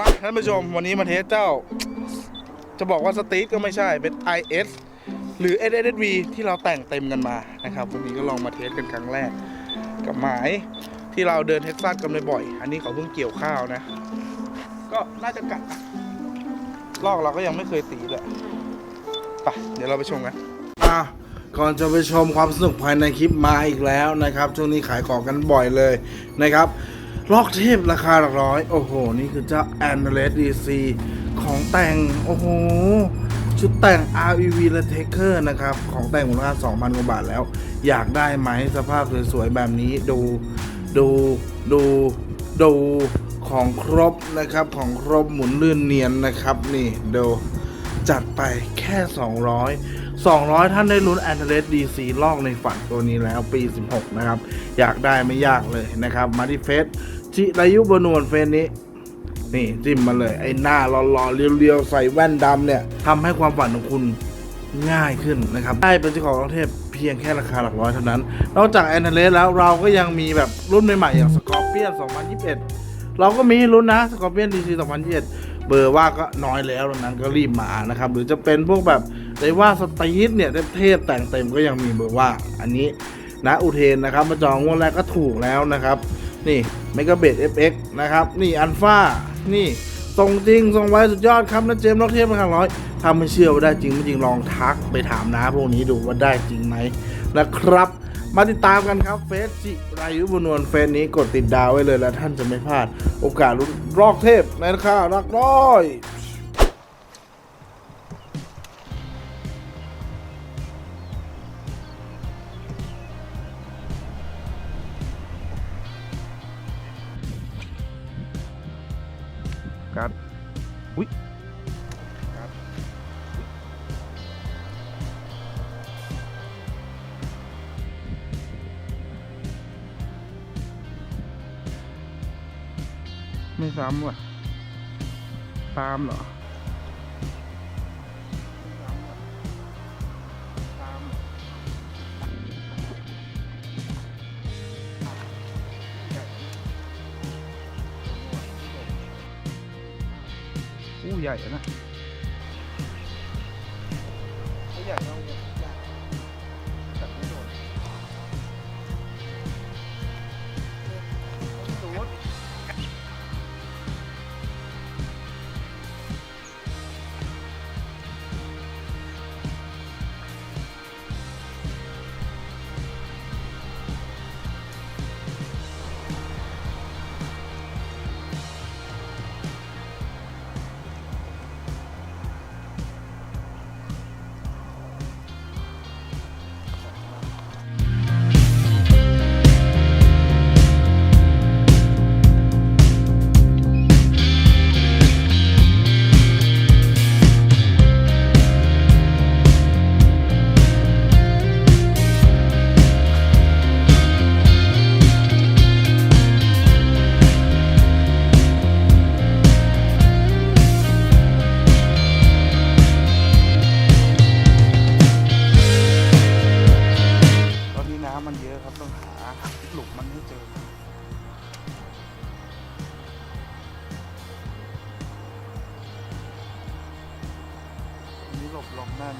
มาท่านผู้ชมวันนี้มาเทสเจ้า จะบอกว่าสตรีทก็ไม่ใช่เป็น IS หรือ SSV ที่เราแต่งเต็มกันมานะครับ วันนี้ก็ลองมาเทสกันครั้งแรก กับหมาย ที่เราเดินเท็กซัสกันบ่อยๆอันนี้เขาเพิ่งเกี่ยวข้าวนะ ก็น่าจะกัดลอกเราก็ยังไม่เคยตีเลยไปเดี๋ยวเราไปชมกันอะก่อนจะไปชมความสนุกภายในคลิปมาอีกแล้วนะครับช่วงนี้ขายของกันบ่อยเลยนะครับลอกเทพราคาหลักร้อย โอ้โห นี่คือเจ้า a n d l e s DC ของแต่ง โอ้โห ชุดแต่ง REV และ Taker นะครับ ของแต่งมูลค่า2,000 กว่าบาทแล้ว อยากได้ไหมสภาพสวยๆ แบบนี้ดู ดูดูดูของครบนะครับของครบหมุนลื่นเนียนนะครับนี่ดูจัดไปแค่ 200 200 ท่านได้ลุ้น a n t e l e s DC ลอกในฝันตัวนี้แล้วปี 16 นะครับ อยากได้ไม่ยากเลยนะครับ มาที่เฟซจิรายุบนวนเฟซนี้ นี่จิ้มมาเลย ไอ้หน้าหล่อๆเรียวๆ ใส่แว่นดำเนี่ยทำให้ความฝันของคุณง่ายขึ้นนะครับ ได้เป็นเจ้าของรถเทพ พียงแค่ราคาหลักร้อยเท่านั้น นอกจากแอนเทเลสแล้วเราก็ยังมีแบบรุ่นใหม่ๆอย่างสกอร์เปียน2021 เราก็มีให้ลุ้นนะสกอร์เปียน DC 2021 เบอร์ว่าก็น้อยแล้วดังนั้นก็รีบมานะครับ หรือจะเป็นพวกแบบเรว่าสตีทเนี่ยเทพแต่งเต็มก็ยังมีเบอร์ว่าอันนี้นะอุเทนนะครับมาจองงวดแรกก็ถูกแล้วนะครับ นี่เมก a เบด FX นะครับ นี่อันฟานี่ ส่งจริง ส่งไว้สุดยอดครับนะเจมส์ล็อกเทพราคาร้อยถ้าไม่เชื่อว่าได้จริงไม่จริงลองทักไปถามนะพวกนี้ดูว่าได้จริงไหมนะครับมาติดตามกันครับเฟซจิรายุบุญนวลเฟซนี้กดติดดาวไว้เลยแล้วท่านจะไม่พลาด โอกาสลุ้นรอกเทพในราคาหลักร้อย การอุ้ยไม่ซ้ำว่ะตามเหรอ ใหญ่อะนะใหญ่เอาเนี่ย อัน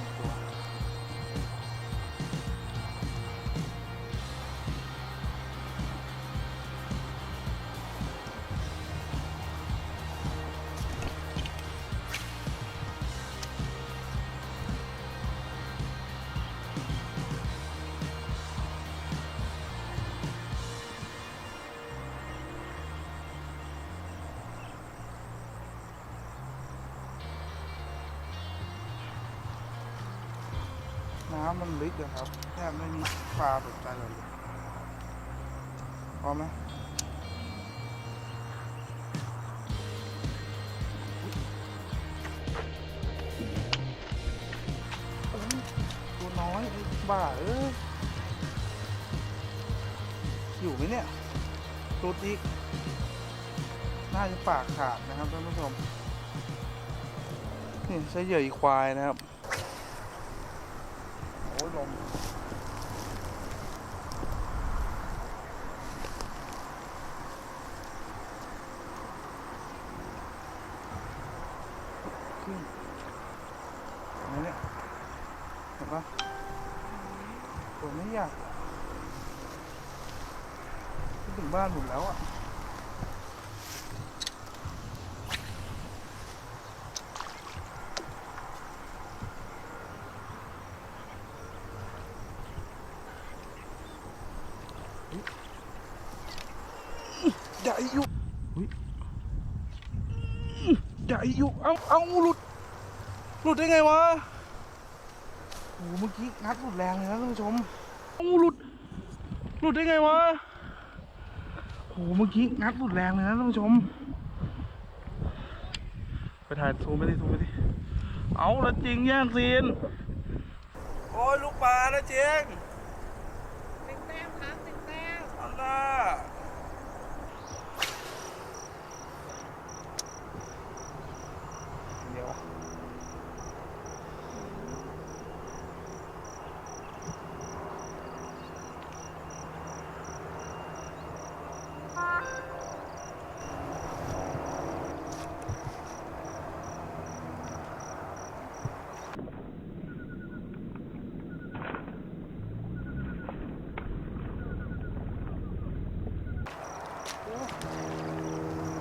ำมันลึกอะครับแทบไม่มีปลาสนใจเลยพร้อมไหมตัวน้อยบ้าเอ้ยอยู่ไหมเนี่ยรุดอีกน่าจะปากขาดนะครับท่านผู้ชมนี่ใช้เหยื่ออีควายนะครับ ลมขึ้นไหนเนี่ยเห็นปะผมไม่อยากคิดถึงบ้านผมแล้วอะ ใหญ่อยู่อุ๊ยใหญ่อยู่ เอาเอาหลุด หลุดได้ไงวะ โอ้โหเมื่อกี้งัดหลุดแรงเลยนะท่านผู้ชมเอาหลุด หลุดได้ไงวะ โอ้โหเมื่อกี้งัดหลุดแรงเลยนะท่านผู้ชม ไปถ่ายซูมไปดิซูมไปดิ เอาละจริงย่างซีน โอ้ยลูกปลานะเจงหนึ่งแต้มครับหนึ่งแต้มอันน่าเดี๋ยว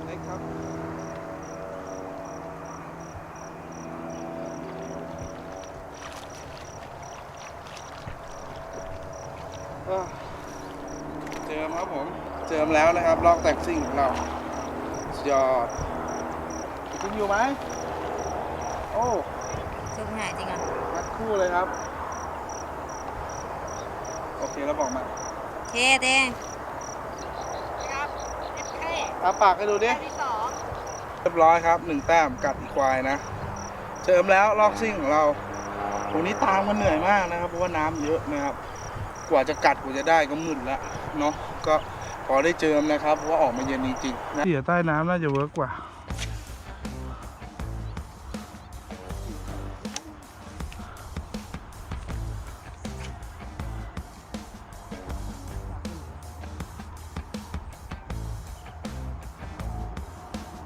เล็กครับ ก็เจิมครับผม เจิมแล้วนะครับลอกแต่งซิ่งของเราสุดยอดคุณอยู่ไหมโอ้ซุปหายจริงอะนัดคู่เลยครับ โอเคแล้วบอกมาเคเด้งครับเอสเคอาปากให้ดูดิแต้มที่สองเรียบร้อยครับหนึ่งแต้มกัดอีควายนะเจิมแล้วลอกซิ่งของเราวันนี้ตามกันเหนื่อยมากนะครับ เพราะว่าน้ำเยอะนะครับ กว่าจะกัดกว่าจะได้ก็มึนแล้วเนาะก็ พอได้เจิมนะครับเพราะว่าออกมาเย็นจริงๆนะเสียใต้น้ำน่าจะเวิร์กกว่า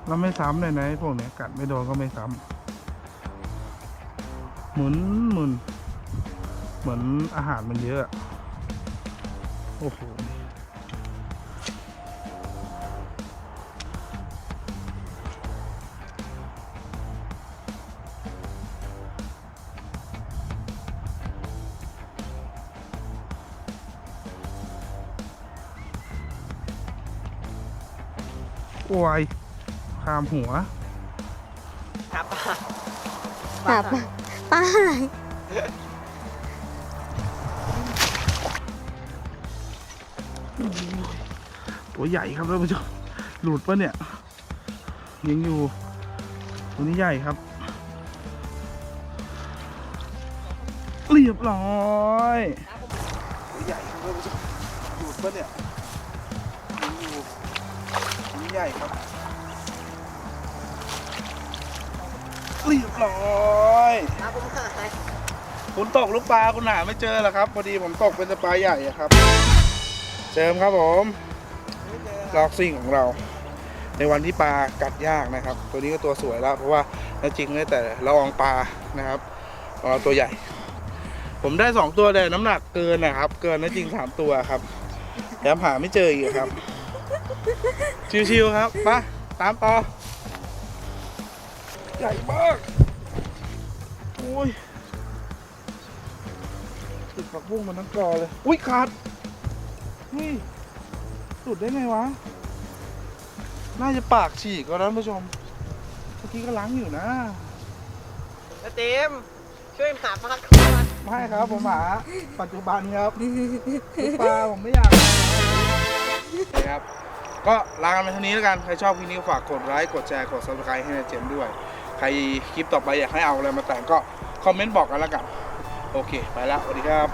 เราไม่ซ้ำเลยนะพวกเนี้ยกัดไม่โดนก็ไม่ซ้ำหมุนหมุนเหมือนอาหารมันเยอะ โอ้โห โอ้ยคามหัวครับแบบป้าตัวใหญ่ครับท่านผู้ชมหลุดปะเนี่ยยังอยู่ ตัวนี้ใหญ่ครับ เรียบร้อยตัวใหญ่ครับท่านผู้ชมหลุดปะเนี่ยยังอยู่ตัวนี้ ใหญ่ครับเรียบร้อยครับผมหายคุณตกลูกปลาคุณหาไม่เจอหรอครับพอดีผมตกเป็นสปลาใหญ่อะครับ เจิมครับผมลอกซิ่งของเรา ในวันที่ปลากัดยากนะครับ ตัวนี้ก็ตัวสวยแล้ว เพราะว่าจริงๆเนี่ยแต่ละอองปลานะครับของเราตัวใหญ่ ผมได้สองตัวแต่น้ำหนักเกินนะครับ เกินนะจริงสามตัวครับแถมหาไม่เจออีกครับ ชิวๆครับมาตามต่อ ใหญ่มาก โอ้ยติดผักบุ้งมันทั้งกอเลย อุ้ยขาดอุ้ยสุดได้ไงวะ น่าจะปากฉีกก็แล้วท่านผู้ชม เมื่อกี้ก็ล้างอยู่นะเต็มช่วยหาปลาก่อนไม่ครับผมหาปัจจุบันครับลูกปลาผมไม่อยากนะครับ ก็ลากันไปเท่านี้แล้วกัน ใครชอบคลิปนี้ก็ฝากกดไลค์กดแชร์กด subscribe ให้นายเจมส์ด้วย ใครคลิปต่อไปอยากให้เอาอะไรมาแต่งก็คอมเมนต์บอกกันแล้วกัน โอเค ไปแล้วสวัสดีครับ